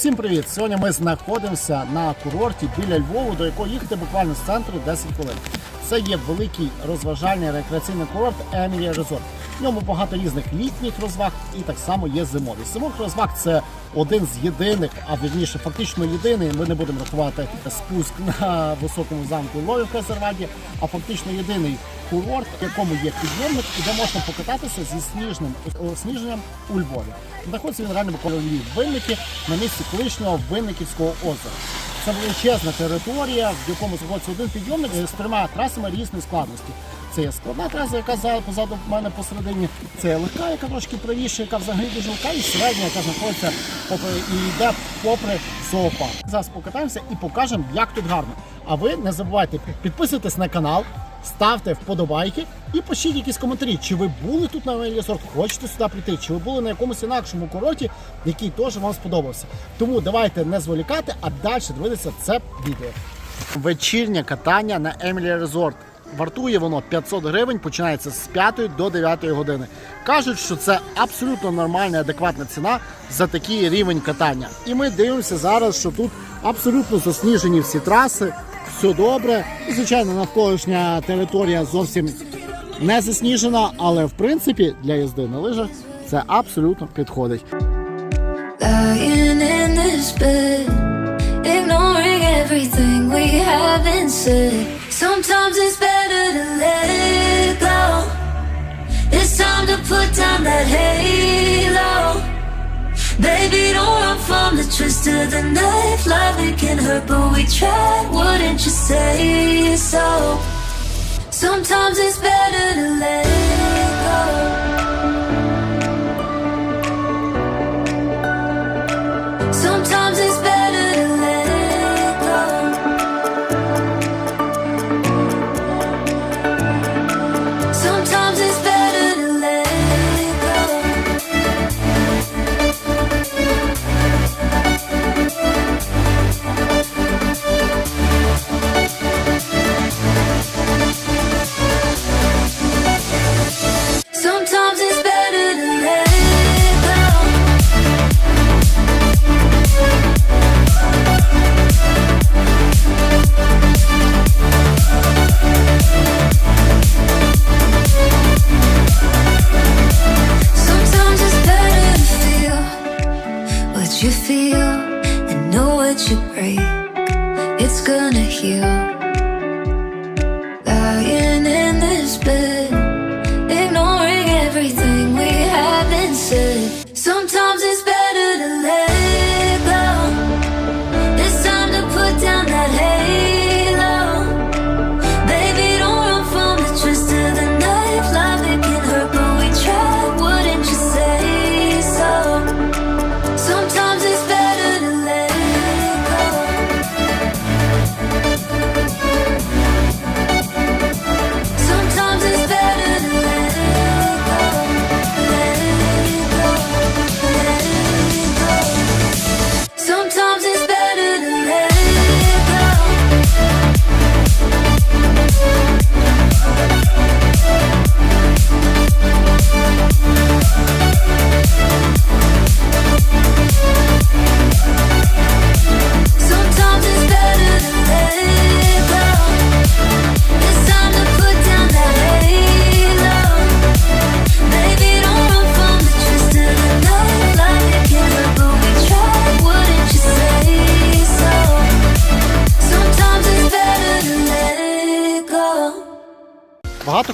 Всім привіт! Сьогодні ми знаходимося на курорті біля Львову, до якого їхати буквально з центру 10 хвилин. Це є великий розважальний рекреаційний курорт Емілія Резорт. В ньому багато різних літніх розваг і так само є зимові. Зимових розваг це один з єдиних, а вірніше фактично єдиний. Ми не будемо рахувати спуск на високому замку Львові в резерваті, а фактично єдиний курорт, в якому є підйомник і де можна покататися зі сніжним сніженням у Львові. Знаходиться він реально буквально в Львів. Винники на місці колишнього Винниківського озера. Це величезна територія, в якому знаходиться один підйомник з трьома трасами різної складності. Це є складна траса, яка за- позаду мене посередині. Це легка, яка трошки правіша, яка взагалі дуже легка, і середня, яка знаходиться попри і йде попри зоопарк. Зараз покатаємося і покажемо, як тут гарно. А ви не забувайте підписуйтесь на канал, ставте вподобайки і пишіть якісь коментарі. Чи ви були тут на Мелісорт, хочете сюди прийти, чи ви були на якомусь інакшому короті, який теж вам сподобався. Тому давайте не зволікати, а далі дивитися це відео. Вечірнє катання на Емілі Резорт. Вартує воно 500 гривень, починається з 5 до 9 години. Кажуть, що це абсолютно нормальна, адекватна ціна за такий рівень катання. І ми дивимося зараз, що тут абсолютно засніжені всі траси, все добре. І, звичайно, навколишня територія зовсім не засніжена, але в принципі для їзди на лижах це абсолютно підходить. Ignoring everything we haven't said. Sometimes it's better to let it go. It's time to put down that halo. Baby, don't run from the twist of the knife. Life it can hurt, but we tried. Wouldn't you say so? Sometimes it's better to let it go.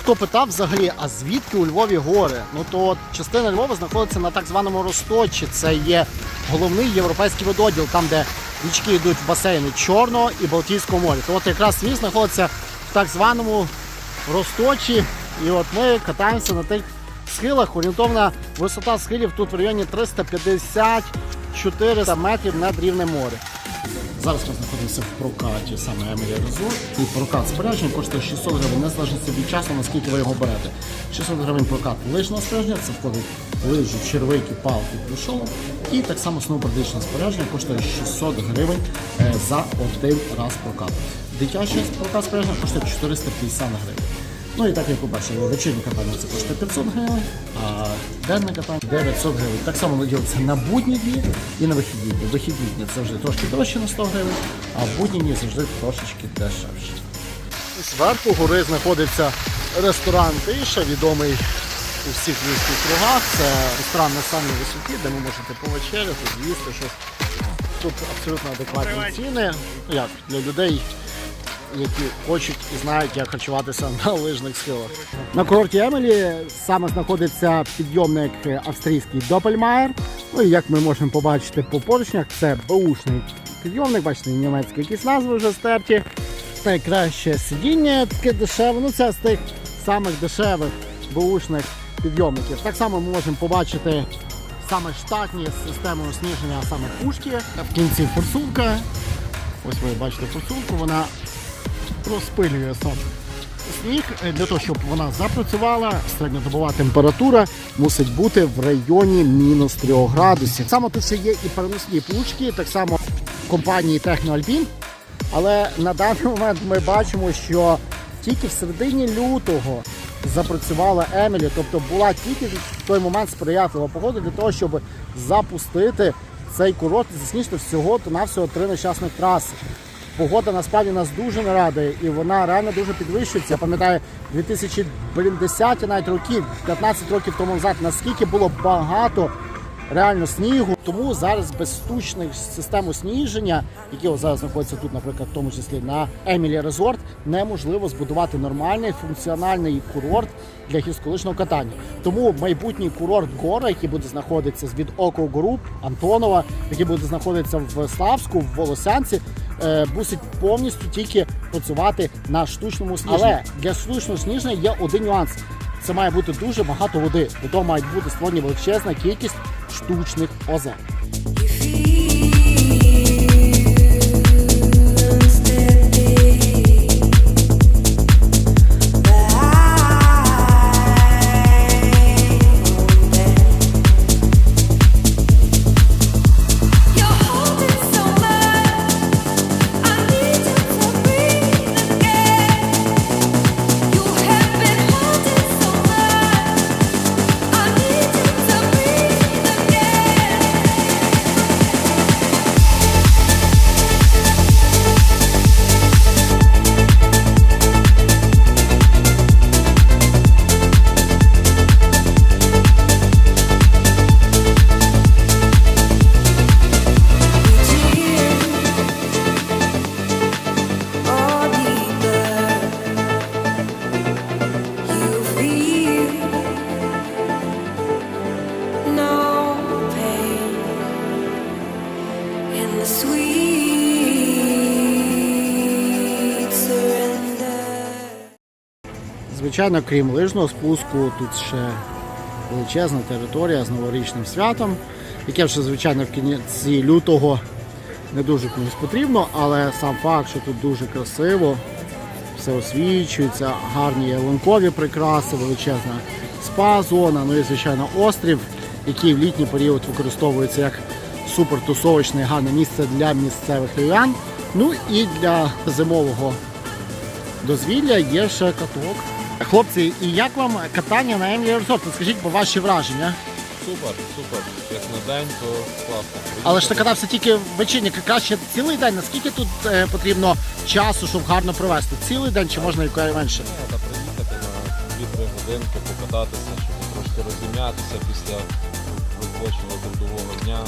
Хто питав взагалі, а звідки у Львові гори? Ну то частина Львова знаходиться на так званому Росточі. Це є головний європейський вододіл, там де річки йдуть в басейни Чорного і Балтійського моря. То от якраз він знаходиться в так званому Росточі. І от ми катаємося на тих схилах. Орієнтовна висота схилів тут в районі 350-400 метрів над рівнем моря. Зараз ми знаходимося в прокаті саме Емілія Резорт. І прокат спорядження коштує 600 гривень, незалежно від часу, наскільки ви його берете. 600 гривень прокат лижного спорядження, це входить лижі, червики, палки, плюшово. І так само сноубордичне спорядження коштує 600 гривень е, за один раз прокат. Дитяче прокат спорядження коштує 450 гривень. Ну і так як ви бачили, вечірнє катання це коштує 500 гривень, а денне катання 900 гривень. Так само воно ділиться на будні дні і на вихідні дні. Вихідні дні це завжди трошки дорожче на 100 гривень, а в будні дні завжди трошечки дешевше. Зверху гори знаходиться ресторан Тиша, відомий у всіх львівських кругах. Це ресторан на самій висоті, де ви можете повечеряти, з'їсти щось. Тут абсолютно адекватні ціни. Як для людей, які хочуть і знають, як харчуватися на лижних схилах. На курорті Емелі саме знаходиться підйомник австрійський Допельмайер. Ну і як ми можемо побачити по поручнях, це беушний підйомник, бачите, німецькі якісь назви вже стерті. Найкраще сидіння таке дешеве. Ну це з тих самих дешевих беушних підйомників. Так само ми можемо побачити саме штатні з системою сніження, саме пушки. В кінці форсунка. Ось ви бачите форсунку, вона розпилює сам сніг. Е, Для того, щоб вона запрацювала, середньодобова температура мусить бути в районі мінус 3 градусів. Саме тут ще є і переносні пушки, так само в компанії Technoalpine. Але на даний момент ми бачимо, що тільки в середині лютого запрацювала Емілі, тобто була тільки в той момент сприятлива погода для того, щоб запустити цей курорт і засніжити всього то навсього три нещасних траси. Погода насправді нас дуже не радує, і вона реально дуже підвищується. Я пам'ятаю 2010 навіть років, 15 років тому назад, наскільки було багато реально снігу. Тому зараз без штучних систем сніження, які ось зараз знаходяться тут, наприклад, в тому числі на Емілі Резорт, неможливо збудувати нормальний функціональний курорт для гірськолижного катання. Тому майбутній курорт гора, який буде знаходитися від Око Груп, Антонова, який буде знаходитися в Славську, в Волосянці. е, Мусить повністю тільки працювати на штучному сніженні. Але для штучного сніження є один нюанс. Це має бути дуже багато води. До того мають бути створені величезна кількість штучних озер. Звичайно, крім лижного спуску, тут ще величезна територія з новорічним святом, яке вже, звичайно, в кінці лютого не дуже комусь потрібно, але сам факт, що тут дуже красиво, все освічується, гарні ялинкові прикраси, величезна спа-зона, ну і, звичайно, острів, який в літній період використовується як супертусовочне гарне місце для місцевих львів'ян. Ну і для зимового дозвілля є ще каток. Хлопці, і як вам катання на Емлі Резорт? Скажіть по ваші враження. Супер, супер. Як на день, то класно. Але ж ти катався тільки в вечірні, краще цілий день. Наскільки тут е, потрібно часу, щоб гарно провести? Цілий день чи можна якось менше? Треба приїхати на 2-3 годинки, покататися, щоб трошки розім'ятися після робочого трудового дня.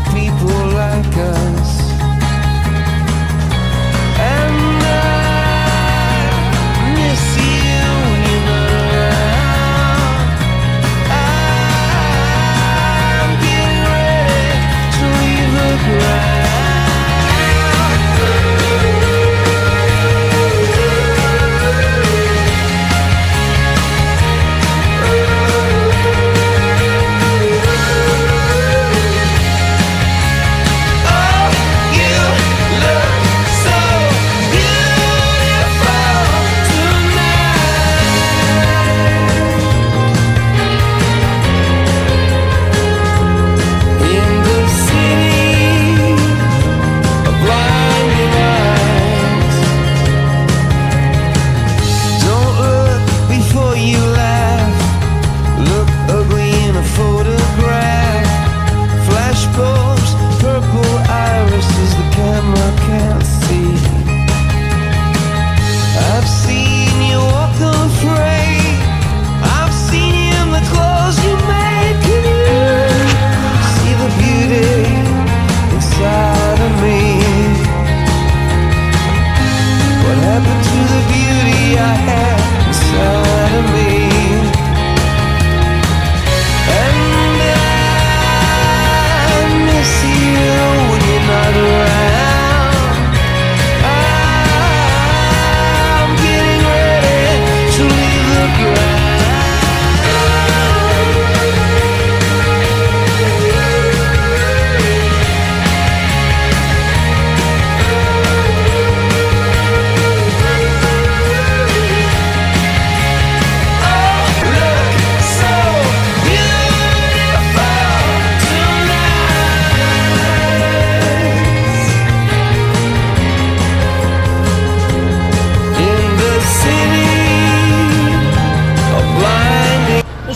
People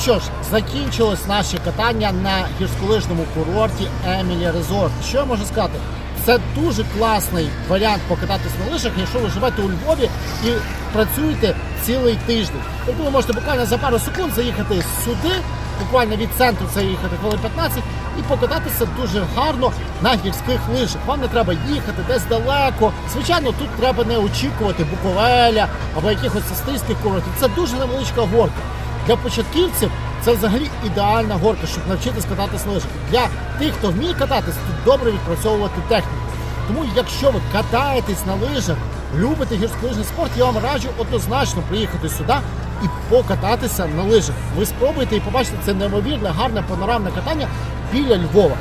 що ж, закінчилось наше катання на гірськолижному курорті Емілі Резорт. Що я можу сказати? Це дуже класний варіант покататись на лижах, якщо ви живете у Львові і працюєте цілий тиждень. Тобто ви можете буквально за пару секунд заїхати сюди, буквально від центру це їхати хвилин 15 і покататися дуже гарно на гірських лижах. Вам не треба їхати десь далеко. Звичайно, тут треба не очікувати Буковеля або якихось австрійських курортів. Це дуже невеличка горка. Для початківців це взагалі ідеальна горка, щоб навчитись кататись на лижах. Для тих, хто вміє кататись, тут добре відпрацьовувати техніку. Тому, якщо ви катаєтесь на лижах, любите гірськолижний спорт, я вам раджу однозначно приїхати сюди і покататися на лижах. Ви спробуєте і побачите це неймовірне, гарне панорамне катання біля Львова.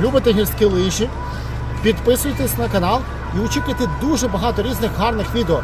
Любите гірські лижі, підписуйтесь на канал і очікуйте дуже багато різних гарних відео.